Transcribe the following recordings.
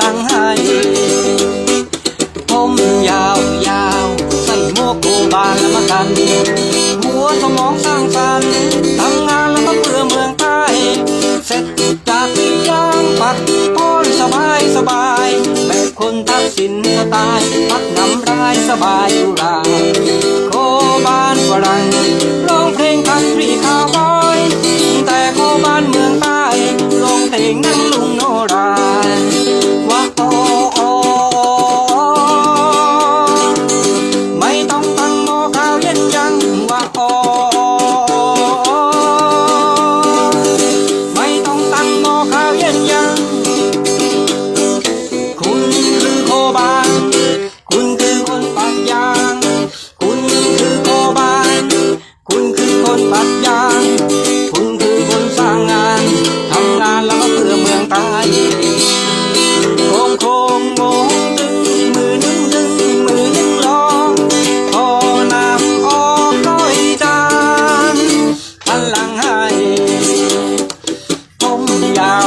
ลังให้ผมยาวยาวใส่โมกโกบาลและมาตัน หัวสมองสร้างสรรค์ทำงานแล้วก็เพื่อเมืองไทยเสร็จจากยางปักพอนสบายสบายแบบคนทักสินสไตล์พักนำรายสบายอยู่าโคบานฝรั่งร้องเพลงคันทรีคาวบอย แต่โคบานเมืองใต้ลงเพลงนั้น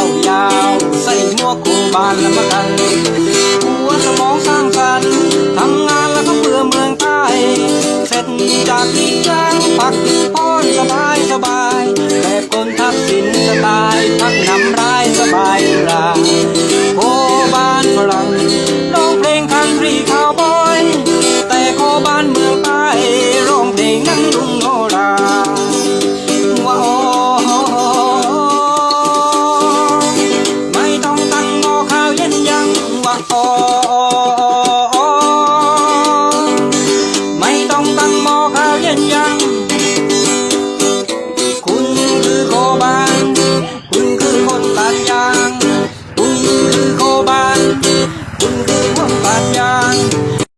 วยาวใส่หมวกโคบานแล้วมากันหัวสมองสร้างสรรค์ Oh. oh, oh.